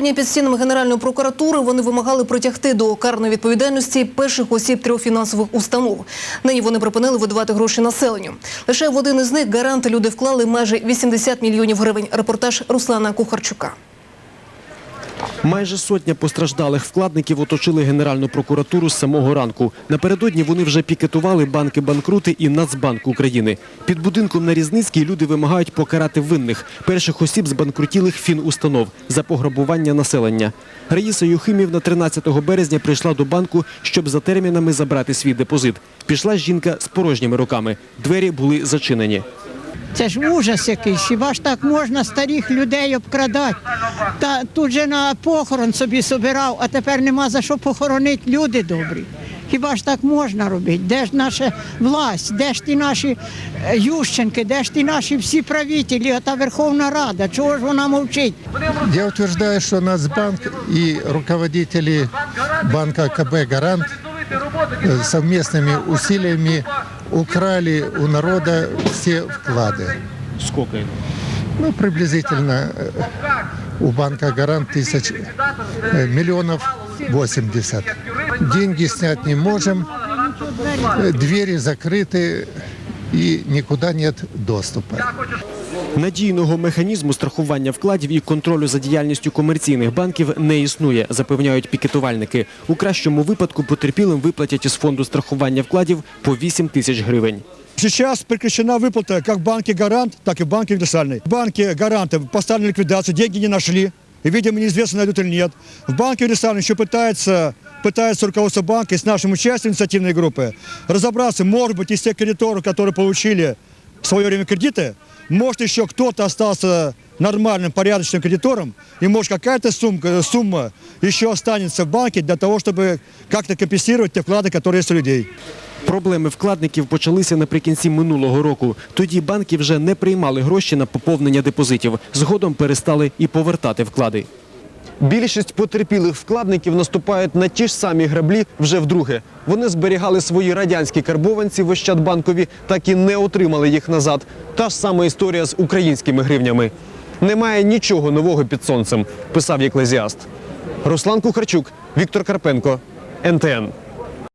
Сьогодні під стінами Генеральної прокуратури вони вимагали притягти до карної відповідальності перших осіб трьох фінансових установ. Нині вони припинили видавати гроші населенню. Лише в один із них гаранти люди вклали майже 80 мільйонів гривень. Репортаж Руслана Кухарчука. Майже сотня постраждалих вкладників оточили Генеральну прокуратуру з самого ранку. Напередодні вони вже пікетували банки банкрути і Нацбанк України. Під будинком на Різницькій люди вимагають покарати винних перших осіб з банкрутілих фінустанов за пограбування населення. Раїса Юхимівна 13 березня прийшла до банку, щоб за термінами забрати свій депозит. Пішла жінка з порожніми руками. Двері були зачинені. Це ж ужас якийсь. Хіба ж так можна старих людей обкрадати? Та тут же на похорон собі собирав, а тепер нема за що похоронити люди добрі. Хіба ж так можна робити? Де ж наша власть, де ж ті наші е, Ющенки, де ж ті наші всі правителі, та Верховна Рада? Чого ж вона мовчить? Я утверждаю, что Нацбанк и руководители банка КБ «Гарант» э, совместными усилиями украли у народа все вклады. Скільки? Ну, приблизительно э, у банка «Гарант» тысяч э, миллионов 80. Деньги снять не можем, э, двери закрыты и никуда нет доступа. Надійного механізму страхування вкладів і контролю за діяльністю комерційних банків не існує, запевняють пікетувальники. У кращому випадку потерпілим виплатять із фонду страхування вкладів по 8 тисяч гривень. Сейчас прекращена выплата как в банке «Гарант», так и в банке «Универсальный». В банке «Гарант» поставили ликвидацию, деньги не нашли. И, видимо, неизвестно, найдут или нет. В банке «Универсальный» еще пытается, пытается руководство банка и с нашим участием инициативной группы разобраться, может быть, из тех кредиторов, которые получили в свое время кредиты, может, еще кто-то остался нормальным, порядочным кредитором, и может какая-то сумма, сумма еще останется в банке для того, чтобы как-то компенсировать те вклады, которые есть у людей. Проблеми вкладників почалися наприкінці минулого року. Тоді банки вже не приймали гроші на поповнення депозитів. Згодом перестали і повертати вклади. Більшість потерпілих вкладників наступають на ті ж самі граблі вже вдруге. Вони зберігали свої радянські карбованці в Ощадбанкові, так і не отримали їх назад. Та ж сама історія з українськими гривнями. Немає нічого нового під сонцем, писав Єклезіаст. Руслан Кухарчук, Віктор Карпенко, НТН.